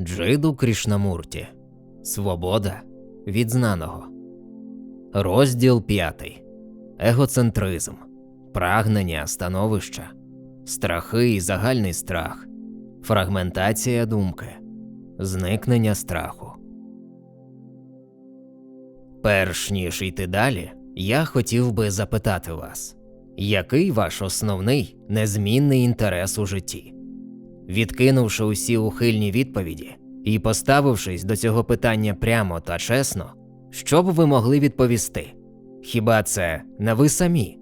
Джиду Крішнамурті. Свобода від знаного. Розділ 5. Егоцентризм. Прагнення становища. Страхи і загальний страх. Фрагментація думки. Зникнення страху. Перш ніж йти далі, я хотів би запитати вас, який ваш основний незмінний інтерес у житті? Відкинувши усі ухильні відповіді і поставившись до цього питання прямо та чесно, що б ви могли відповісти? Хіба це не ви самі?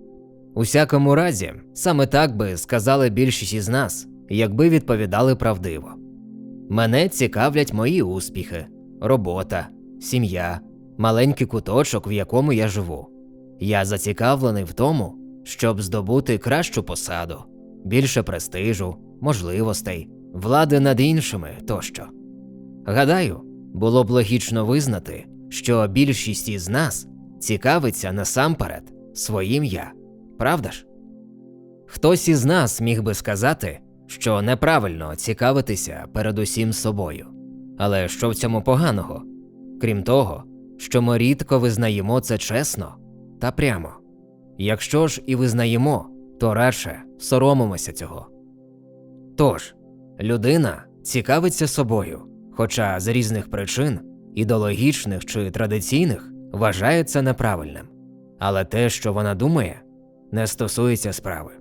У всякому разі, саме так би сказали більшість із нас, якби відповідали правдиво. Мене цікавлять мої успіхи, робота, сім'я, маленький куточок, в якому я живу. Я зацікавлений в тому, щоб здобути кращу посаду, більше престижу, можливостей, влади над іншими тощо. Гадаю, було б логічно визнати, що більшість із нас цікавиться насамперед своїм я, правда ж? Хтось із нас міг би сказати, що неправильно цікавитися передусім собою. Але що в цьому поганого? Крім того, що ми рідко визнаємо це чесно та прямо. Якщо ж і визнаємо, то радше соромимося цього. Тож, людина цікавиться собою, хоча з різних причин, ідеологічних чи традиційних, вважає це неправильним. Але те, що вона думає, не стосується справи.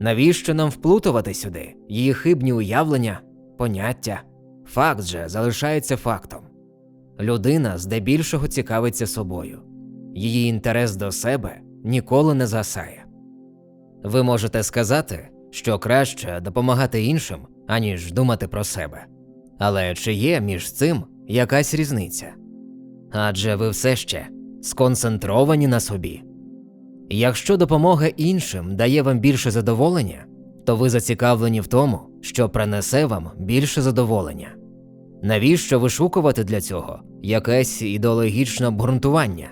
Навіщо нам вплутувати сюди її хибні уявлення, поняття? Факт же залишається фактом. Людина здебільшого цікавиться собою, її інтерес до себе ніколи не засає. Ви можете сказати, що краще допомагати іншим, аніж думати про себе. Але чи є між цим якась різниця? Адже ви все ще сконцентровані на собі. Якщо допомога іншим дає вам більше задоволення, то ви зацікавлені в тому, що принесе вам більше задоволення. Навіщо вишукувати для цього якесь ідеологічне обґрунтування?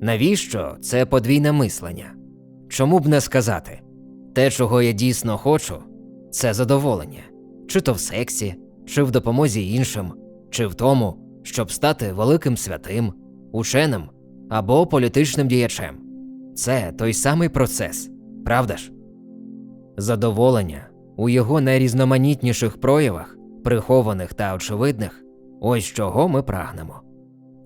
Навіщо це подвійне мислення? Чому б не сказати? Те, чого я дійсно хочу, це задоволення, чи то в сексі, чи в допомозі іншим, чи в тому, щоб стати великим святим, ученим або політичним діячем. Це той самий процес, правда ж? Задоволення у його найрізноманітніших проявах, прихованих та очевидних, ось чого ми прагнемо.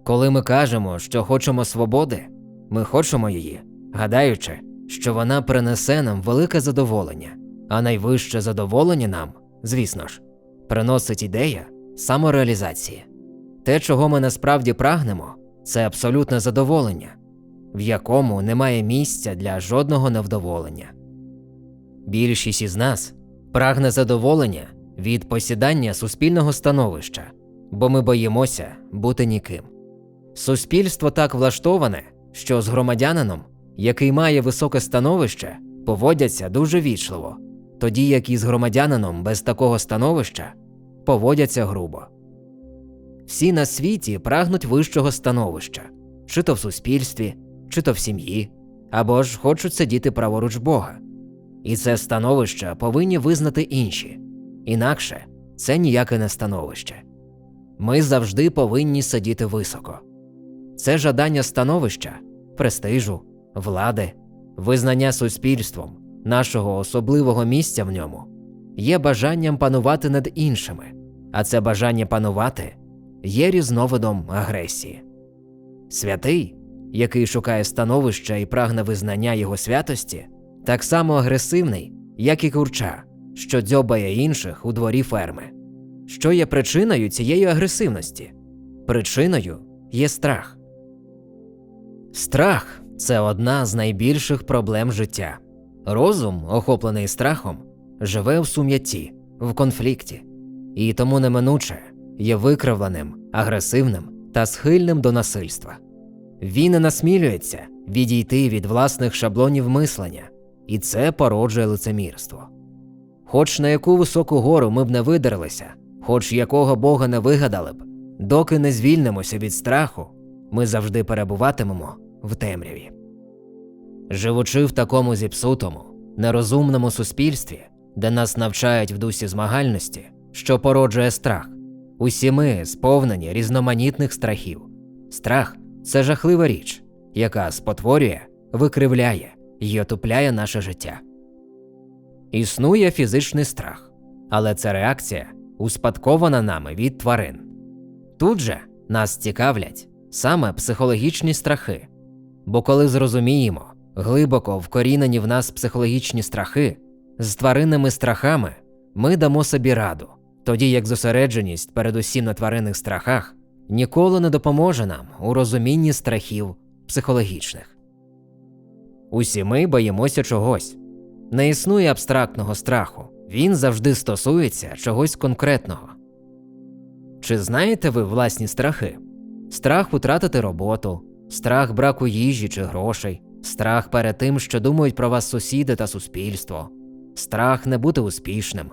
Коли ми кажемо, що хочемо свободи, ми хочемо її, гадаючи, що вона принесе нам велике задоволення, а найвище задоволення нам, звісно ж, приносить ідея самореалізації. Те, чого ми насправді прагнемо, це абсолютне задоволення, в якому немає місця для жодного невдоволення. Більшість із нас прагне задоволення від посідання суспільного становища, бо ми боїмося бути ніким. Суспільство так влаштоване, що з громадянином, який має високе становище, поводяться дуже вічливо, тоді як із громадянином без такого становища поводяться грубо. Всі на світі прагнуть вищого становища, чи то в суспільстві, чи то в сім'ї, або ж хочуть сидіти праворуч Бога. І це становище повинні визнати інші, інакше це ніяке не становище. Ми завжди повинні сидіти високо. Це жадання становища, престижу, влади, визнання суспільством, нашого особливого місця в ньому, є бажанням панувати над іншими, а це бажання панувати є різновидом агресії. Святий, який шукає становища і прагне визнання його святості, так само агресивний, як і курча, що дзьобає інших у дворі ферми. Що є причиною цієї агресивності? Причиною є страх. Страх це одна з найбільших проблем життя. Розум, охоплений страхом, живе в сум'ятті, в конфлікті, і тому неминуче є викривленим, агресивним та схильним до насильства. Він не насмілюється відійти від власних шаблонів мислення, і це породжує лицемірство. Хоч на яку високу гору ми б не видерлися, хоч якого Бога не вигадали б, доки не звільнимося від страху, ми завжди перебуватимемо в темряві. Живучи в такому зіпсутому, нерозумному суспільстві, де нас навчають в дусі змагальності, що породжує страх, Усі ми сповнені різноманітних страхів. Страх це жахлива річ, яка спотворює, викривляє і отупляє наше життя. Існує фізичний страх, але це реакція, успадкована нами від тварин. Тут же нас цікавлять саме психологічні страхи, бо коли зрозуміємо глибоко вкорінені в нас психологічні страхи, з тваринними страхами ми дамо собі раду, тоді як зосередженість передусім на тваринних страхах ніколи не допоможе нам у розумінні страхів психологічних. Усі ми боїмося чогось. Не існує абстрактного страху, він завжди стосується чогось конкретного. Чи знаєте ви власні страхи? Страх втратити роботу, страх браку їжі чи грошей, страх перед тим, що думають про вас сусіди та суспільство, страх не бути успішним,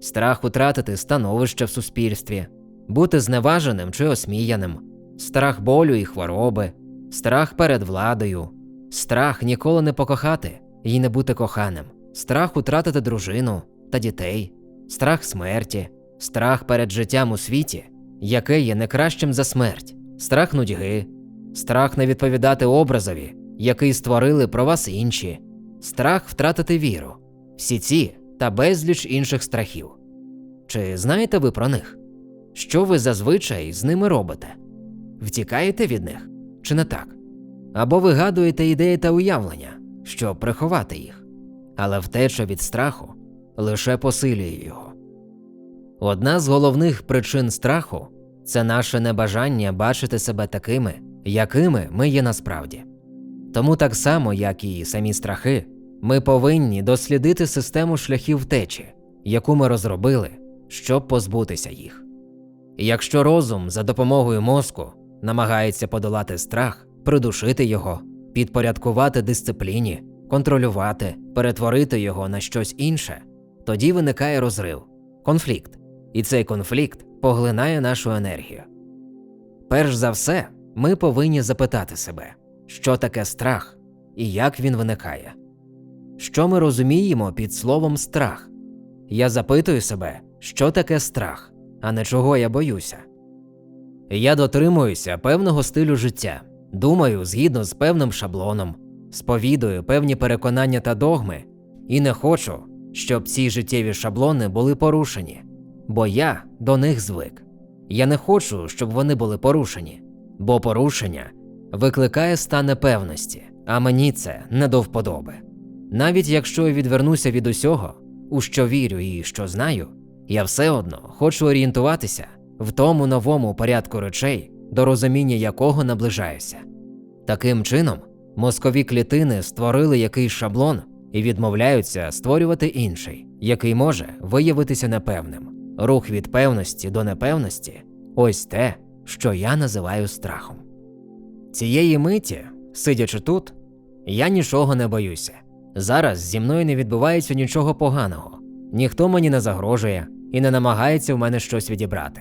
страх втратити становище в суспільстві, бути зневаженим чи осміяним, страх болю і хвороби, страх перед владою, страх ніколи не покохати і не бути коханим, страх втратити дружину та дітей, страх смерті, страх перед життям у світі, яке є не кращим за смерть, страх нудьги, страх не відповідати образові, який створили про вас інші, страх втратити віру, всі ці та безліч інших страхів. Чи знаєте ви про них? Що ви зазвичай з ними робите? Втікаєте від них чи не так? Або вигадуєте ідеї та уявлення, щоб приховати їх, але втеча від страху лише посилює його. Одна з головних причин страху це наше небажання бачити себе такими, якими ми є насправді. Тому так само, як і самі страхи, ми повинні дослідити систему шляхів втечі, яку ми розробили, щоб позбутися їх. І якщо розум за допомогою мозку намагається подолати страх, придушити його, підпорядкувати дисципліні, контролювати, перетворити його на щось інше, тоді виникає розрив, конфлікт, і цей конфлікт поглинає нашу енергію. Перш за все, ми повинні запитати себе, що таке страх і як він виникає. Що ми розуміємо під словом страх? Я запитую себе, що таке страх, а не чого я боюся. Я дотримуюся певного стилю життя, думаю згідно з певним шаблоном, сповідую певні переконання та догми, і не хочу, щоб ці життєві шаблони були порушені, бо я до них звик. Я не хочу, щоб вони були порушені, бо порушення викликає стан непевності, а мені це не до вподоби. Навіть якщо я відвернуся від усього, у що вірю і що знаю, я все одно хочу орієнтуватися в тому новому порядку речей, до розуміння якого наближаюся. Таким чином, мозкові клітини створили якийсь шаблон і відмовляються створювати інший, який може виявитися непевним. Рух від певності до непевності ось те, що я називаю страхом. Цієї миті, сидячи тут, я нічого не боюся. Зараз зі мною не відбувається нічого поганого, ніхто мені не загрожує і не намагається в мене щось відібрати.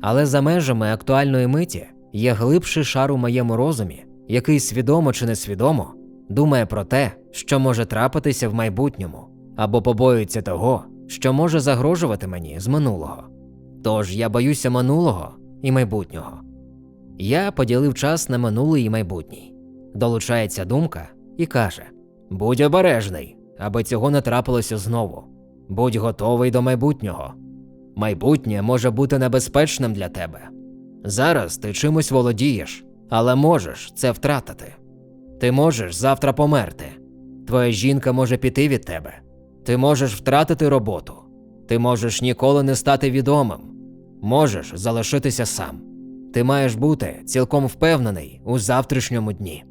Але за межами актуальної миті є глибший шар у моєму розумі, який свідомо чи несвідомо думає про те, що може трапитися в майбутньому, або побоюється того, що може загрожувати мені з минулого. Тож я боюся минулого і майбутнього. Я поділив час на минулий і майбутній. Долучається думка і каже: Будь обережний, аби цього не трапилося знову. Будь готовий до майбутнього. Майбутнє може бути небезпечним для тебе. Зараз ти чимось володієш, але можеш це втратити. Ти можеш завтра померти. Твоя жінка може піти від тебе. Ти можеш втратити роботу. Ти можеш ніколи не стати відомим. Можеш залишитися сам. Ти маєш бути цілком впевнений у завтрашньому дні.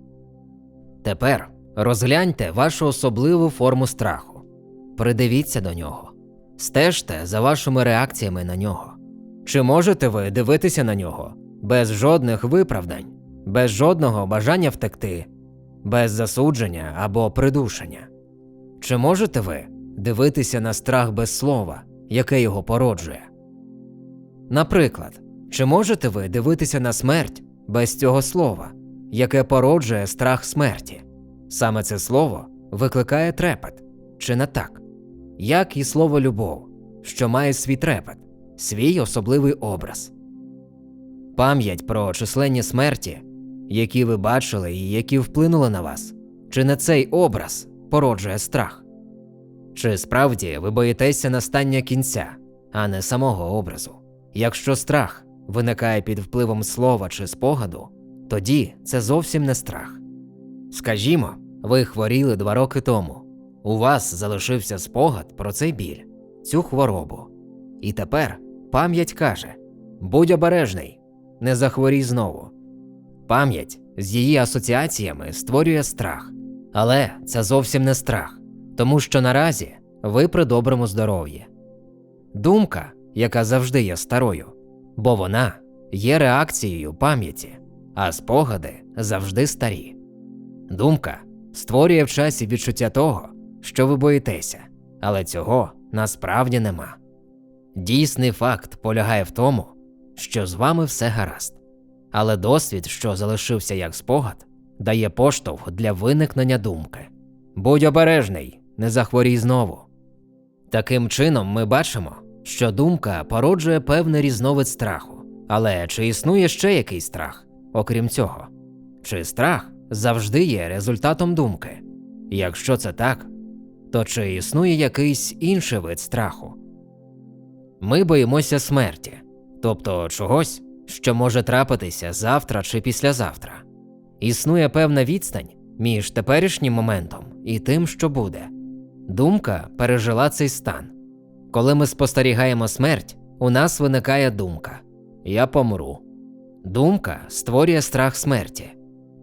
Тепер розгляньте вашу особливу форму страху. Придивіться до нього, стежте за вашими реакціями на нього. Чи можете ви дивитися на нього без жодних виправдань, без жодного бажання втекти, без засудження або придушення? Чи можете ви дивитися на страх без слова, яке його породжує? Наприклад, чи можете ви дивитися на смерть без цього слова, яке породжує страх смерті? Саме це слово викликає трепет, чи не так? Як і слово любов, що має свій трепет, свій особливий образ, пам'ять про численні смерті, які ви бачили і які вплинули на вас? Чи не цей образ породжує страх? Чи справді ви боїтеся настання кінця, а не самого образу? Якщо страх виникає під впливом слова чи спогаду, тоді це зовсім не страх. Скажімо, ви хворіли два роки тому. У вас залишився спогад про цей біль, цю хворобу. І тепер пам'ять каже: будь обережний, не захворій знову. Пам'ять з її асоціаціями створює страх, але це зовсім не страх, тому що наразі ви при доброму здоров'ї. Думка, яка завжди є старою, бо вона є реакцією пам'яті, а спогади завжди старі. Думка створює в часі відчуття того, що ви боїтеся, але цього насправді нема. Дійсний факт полягає в тому, що з вами все гаразд, але досвід, що залишився як спогад, дає поштовх для виникнення думки. Будь обережний, не захворій знову. Таким чином, ми бачимо, що думка породжує певний різновид страху. Але чи існує ще якийсь страх, окрім цього? Чи страх завжди є результатом думки? Якщо це так, то чи існує якийсь інший вид страху? Ми боїмося смерті, тобто чогось, що може трапитися завтра чи післязавтра. Існує певна відстань між теперішнім моментом і тим, що буде. Думка пережила цей стан. Коли ми спостерігаємо смерть, у нас виникає думка Я помру. Думка створює страх смерті.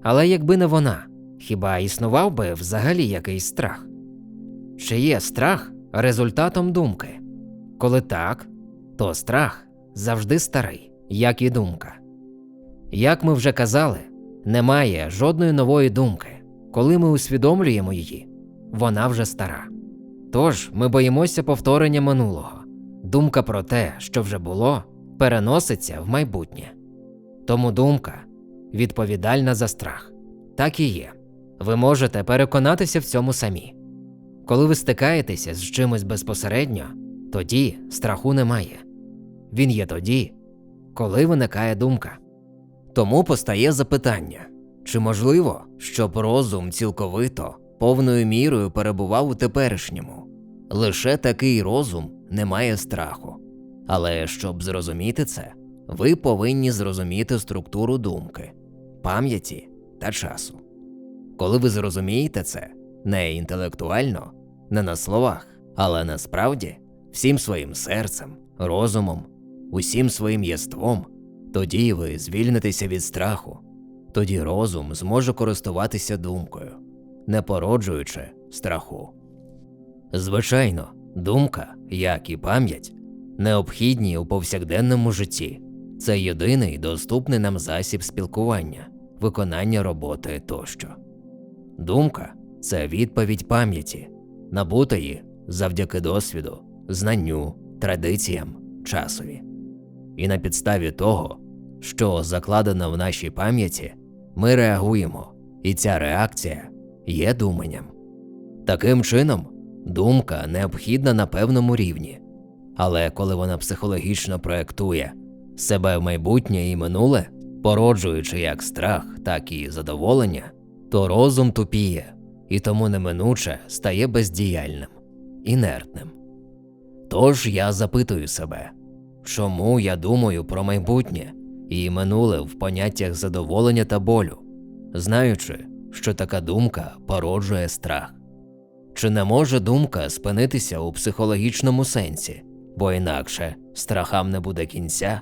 Але якби не вона, хіба існував би взагалі якийсь страх? Чи є страх результатом думки? Коли так, то страх завжди старий, як і думка. Як ми вже казали, немає жодної нової думки, коли ми усвідомлюємо її, вона вже стара. Тож ми боїмося повторення минулого. Думка про те, що вже було, переноситься в майбутнє. Тому думка відповідальна за страх. Так і є. Ви можете переконатися в цьому самі. Коли ви стикаєтеся з чимось безпосередньо, тоді страху немає. Він є тоді, коли виникає думка. Тому постає запитання чи можливо, щоб розум цілковито, повною мірою перебував у теперішньому? Лише такий розум не має страху. Але щоб зрозуміти це, ви повинні зрозуміти структуру думки, пам'яті та часу. Коли ви зрозумієте це не інтелектуально, не на словах, але насправді всім своїм серцем, розумом, усім своїм єством, тоді ви звільнитеся від страху, тоді розум зможе користуватися думкою, не породжуючи страху. Звичайно, думка, як і пам'ять, необхідні у повсякденному житті. Це єдиний доступний нам засіб спілкування, виконання роботи тощо. Думка це відповідь пам'яті, набутої завдяки досвіду, знанню, традиціям, часові. І на підставі того, що закладено в нашій пам'яті, ми реагуємо, і ця реакція є думанням. Таким чином, думка необхідна на певному рівні, але коли вона психологічно проєктує себе в майбутнє і минуле, породжуючи як страх, так і задоволення, то розум тупіє і тому неминуче стає бездіяльним, інертним. Тож я запитую себе, чому я думаю про майбутнє і минуле в поняттях задоволення та болю, знаючи, що така думка породжує страх. Чи не може думка спинитися у психологічному сенсі, бо інакше страхам не буде кінця?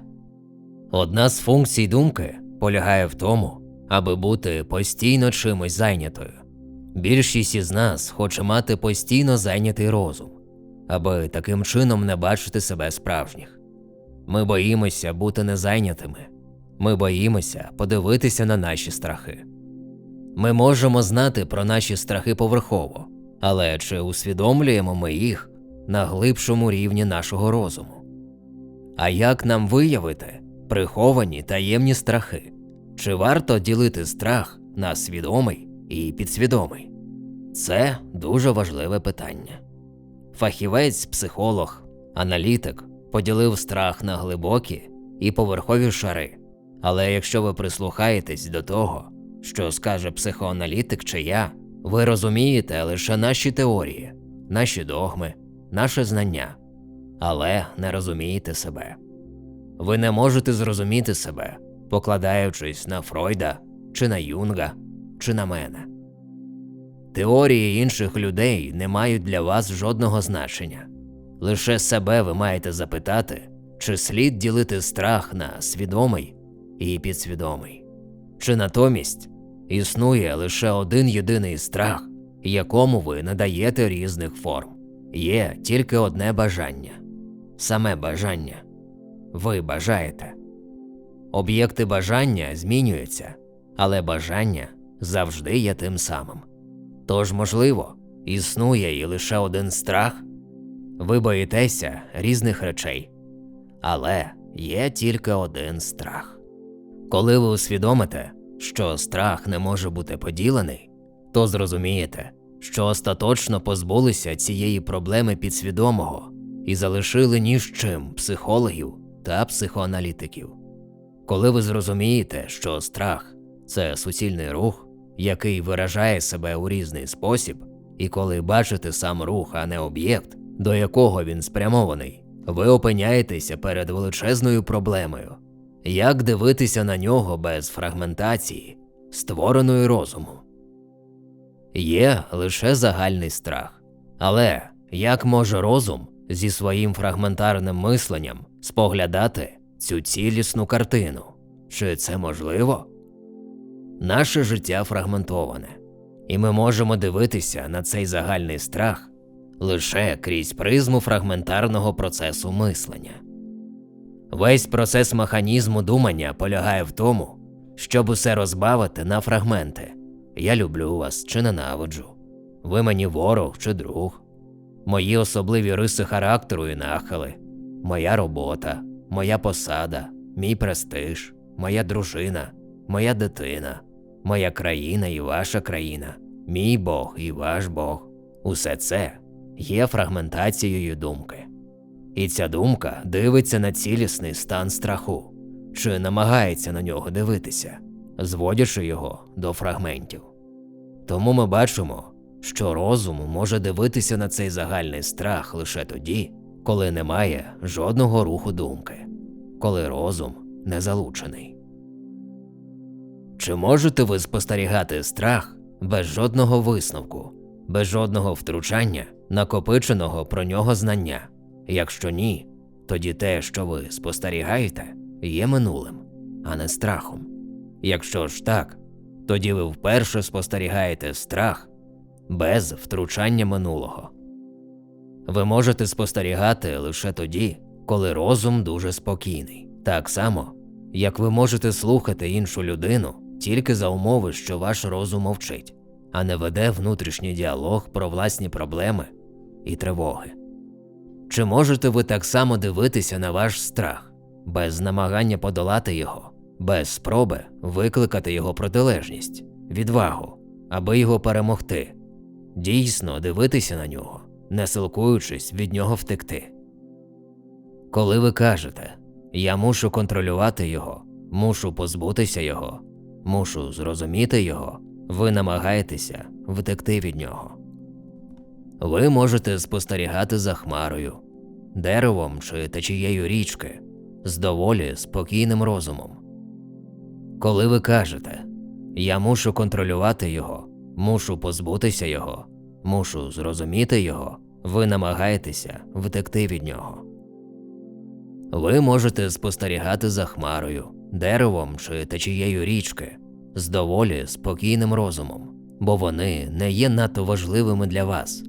Одна з функцій думки полягає в тому, аби бути постійно чимось зайнятою. Більшість із нас хоче мати постійно зайнятий розум, аби таким чином не бачити себе справжніх. Ми боїмося бути незайнятими, ми боїмося подивитися на наші страхи. Ми можемо знати про наші страхи поверхово, але чи усвідомлюємо ми їх на глибшому рівні нашого розуму? А як нам виявити приховані таємні страхи? Чи варто ділити страх на свідомий і підсвідомий? Це дуже важливе питання. Фахівець, психолог, аналітик поділив страх на глибокі і поверхові шари, Але якщо ви прислухаєтесь до того, що скаже психоаналітик чи я, ви розумієте лише наші теорії, наші догми, наше знання, але не розумієте себе. Ви не можете зрозуміти себе, покладаючись на Фройда, чи на Юнга, чи на мене. Теорії інших людей не мають для вас жодного значення. Лише себе ви маєте запитати, чи слід ділити страх на свідомий і підсвідомий, чи натомість існує лише один єдиний страх, якому ви надаєте різних форм. Є тільки одне бажання саме бажання. Ви бажаєте. Об'єкти бажання змінюються, але бажання завжди є тим самим. Тож, можливо, існує і лише один страх. Ви боїтеся різних речей, але є тільки один страх. Коли ви усвідомите, що страх не може бути поділений, то зрозумієте, що остаточно позбулися цієї проблеми підсвідомого і залишили ні з чим психологів та психоаналітиків. Коли ви зрозумієте, що страх це суцільний рух, який виражає себе у різний спосіб, і коли бачите сам рух, а не об'єкт, до якого він спрямований, ви опиняєтеся перед величезною проблемою як дивитися на нього без фрагментації, створеної розумом. Є лише загальний страх, але як може розум зі своїм фрагментарним мисленням споглядати цю цілісну картину? Чи це можливо? Наше життя фрагментоване, і ми можемо дивитися на цей загальний страх лише крізь призму фрагментарного процесу мислення. Весь процес механізму думання полягає в тому, щоб усе розбавити на фрагменти. Я люблю вас чи ненавиджу. Ви мені ворог чи друг, мої особливі риси характеру і нахили, моя робота, моя посада, мій престиж, моя дружина, моя дитина, моя країна і ваша країна, мій Бог і ваш Бог. Усе це є фрагментацією думки. І ця думка дивиться на цілісний стан страху, чи намагається на нього дивитися, зводячи його до фрагментів. Тому ми бачимо, що розум може дивитися на цей загальний страх лише тоді, коли немає жодного руху думки, коли розум не залучений. Чи можете ви спостерігати страх без жодного висновку, без жодного втручання, накопиченого про нього знання? Якщо ні, тоді те, що ви спостерігаєте, є минулим, а не страхом. Якщо ж так, тоді ви вперше спостерігаєте страх без втручання минулого. Ви можете спостерігати лише тоді, коли розум дуже спокійний, так само, як ви можете слухати іншу людину тільки за умови, що ваш розум мовчить, а не веде внутрішній діалог про власні проблеми і тривоги. Чи можете ви так само дивитися на ваш страх, без намагання подолати його, без спроби викликати його протилежність, відвагу, аби його перемогти, дійсно дивитися на нього, не силкуючись від нього втекти? Коли ви кажете Я мушу контролювати його, мушу позбутися його, мушу зрозуміти його, ви намагаєтеся втекти від нього. Ви можете спостерігати за хмарою, деревом чи течією річки з доволі спокійним розумом. Коли ви кажете Я мушу контролювати його, мушу позбутися його, мушу зрозуміти його, ви намагаєтеся втекти від нього. Ви можете спостерігати за хмарою, деревом чи течією річки з доволі спокійним розумом, бо вони не є надто важливими для вас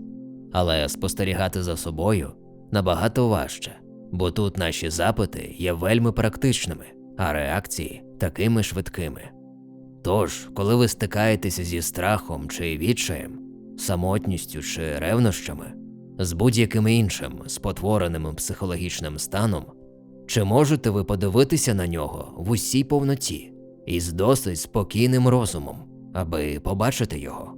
але спостерігати за собою набагато важче, бо тут наші запити є вельми практичними, а реакції такими швидкими. Тож, коли ви стикаєтеся зі страхом чи відчаєм, самотністю чи ревнощами, з будь-яким іншим спотвореним психологічним станом, чи можете ви подивитися на нього в усій повноті і з досить спокійним розумом, аби побачити його?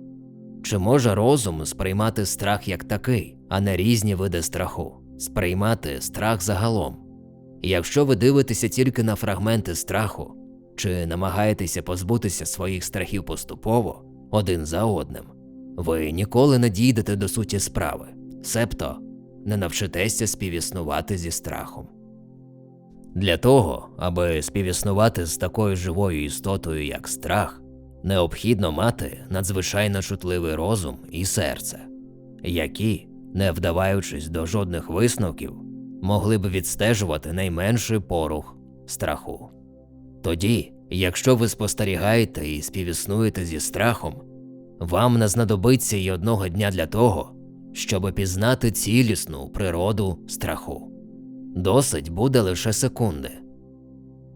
Чи може розум сприймати страх як такий, а не різні види страху, сприймати страх загалом? Якщо ви дивитеся тільки на фрагменти страху, чи намагаєтеся позбутися своїх страхів поступово один за одним, ви ніколи не дійдете до суті справи, себто не навчитеся співіснувати зі страхом. Для того, аби співіснувати з такою живою істотою, як страх, необхідно мати надзвичайно чутливий розум і серце, які, не вдаваючись до жодних висновків, могли б відстежувати найменший порух страху. Тоді, якщо ви спостерігаєте і співіснуєте зі страхом, вам не знадобиться й одного дня для того, щоб пізнати цілісну природу страху. Досить буде лише секунди.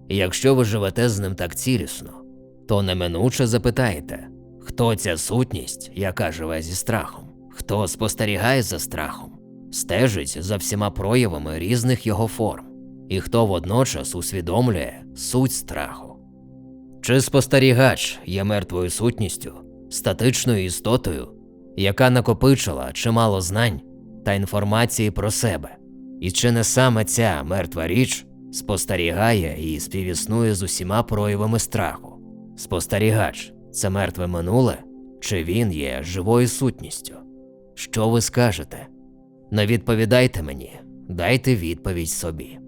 Якщо ви живете з ним так цілісно, то неминуче запитаєте, хто ця сутність, яка живе зі страхом, хто спостерігає за страхом, стежить за всіма проявами різних його форм, і хто водночас усвідомлює суть страху. Чи спостерігач є мертвою сутністю, статичною істотою, яка накопичила чимало знань та інформації про себе, і чи не саме ця мертва річ спостерігає і співіснує з усіма проявами страху? Спостерігач це мертве минуле, чи він є живою сутністю? Що ви скажете? Не відповідайте мені, дайте відповідь собі.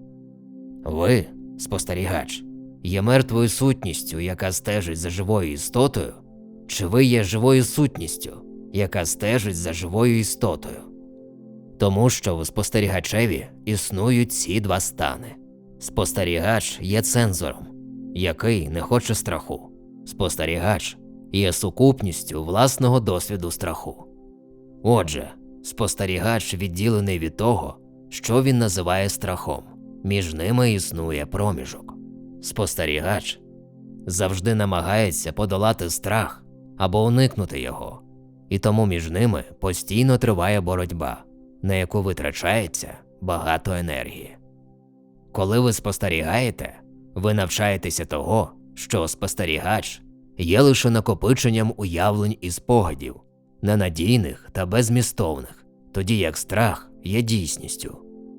Ви, спостерігач, є мертвою сутністю, яка стежить за живою істотою, чи ви є живою сутністю, яка стежить за живою істотою? Тому що в спостерігачеві існують ці два стани. Спостерігач є цензором, який не хоче страху. Спостерігач є сукупністю власного досвіду страху. Отже, спостерігач відділений від того, що він називає страхом. Між ними існує проміжок. Спостерігач завжди намагається подолати страх або уникнути його, і тому між ними постійно триває боротьба, на яку витрачається багато енергії. Коли ви спостерігаєте, ви навчаєтеся того, що спостерігач є лише накопиченням уявлень і спогадів, ненадійних та безмістовних, тоді як страх є дійсністю,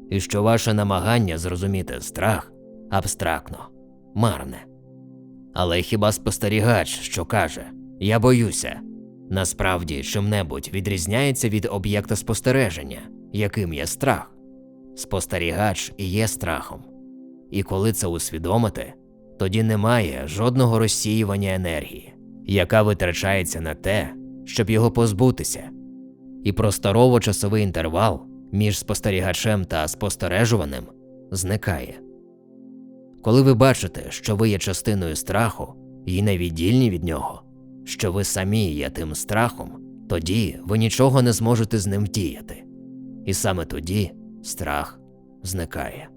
і що ваше намагання зрозуміти страх абстрактно, марне. Але хіба спостерігач, що каже Я боюся, насправді чим-небудь відрізняється від об'єкта спостереження, яким є страх? Спостерігач і є страхом. І коли це усвідомити, тоді немає жодного розсіювання енергії, яка витрачається на те, щоб його позбутися, і просторово-часовий інтервал між спостерігачем та спостережуваним зникає. Коли ви бачите, що ви є частиною страху і невіддільні від нього, що ви самі є тим страхом, тоді ви нічого не зможете з ним вдіяти, і саме тоді страх зникає.